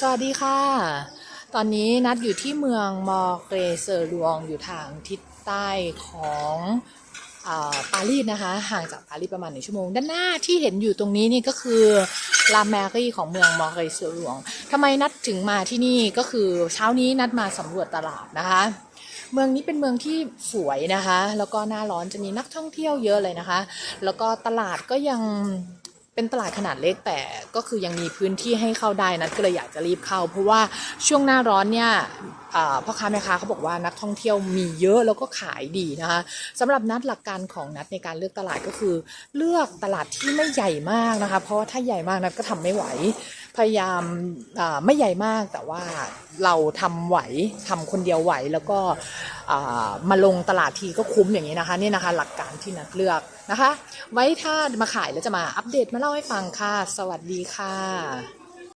สวัสดีค่ะ ตอนนี้นัดอยู่ที่เมืองมอเกรเซอร์ลวงอยู่ทางทิศใต้ของอปารีสนะคะ ห่างจากปารีสประมาณหนึ่งชั่วโมง ด้านหน้าที่เห็นอยู่ตรงนี้นี่ก็คือลาแมรี่ของเมืองมอเกรเซอร์ลวงทำไมนัดถึงมาที่นี่ก็คือเช้านี้นัดมาสำรวจตลาดนะคะ เมืองนี้เป็นเมืองที่สวยนะคะ แล้วก็หน้าร้อนจะมีนักท่องเที่ยวเยอะเลยนะคะ แล้วก็ตลาดก็ยัง เป็นตลาดขนาดเล็กแต่ก็คือยังมีพื้นที่ให้เข้าได้นัดก็เลยอยากจะรีบเข้า เพราะว่าช่วงหน้าร้อนเนี่ยพ่อค้าแม่ค้าเขาบอกว่านักท่องเที่ยวมีเยอะแล้วก็ขายดีนะคะสำหรับนัดหลักการของนัดในการเลือกตลาดก็คือ เลือกตลาดที่ไม่ใหญ่มากนะคะ เพราะว่าถ้าใหญ่มากนัดก็ทำไม่ไหว พยายามไม่ใหญ่มากแต่ว่าเราทำไหวทำคนเดียวไหวแล้วก็มาลงตลาดทีก็คุ้มอย่างนี้นะคะนี่นะคะ หลักการที่นัดเลือกนะคะ ไว้ถ้ามาขายแล้วจะมาอัปเดตมาเล่าให้ฟังค่ะ สวัสดีค่ะ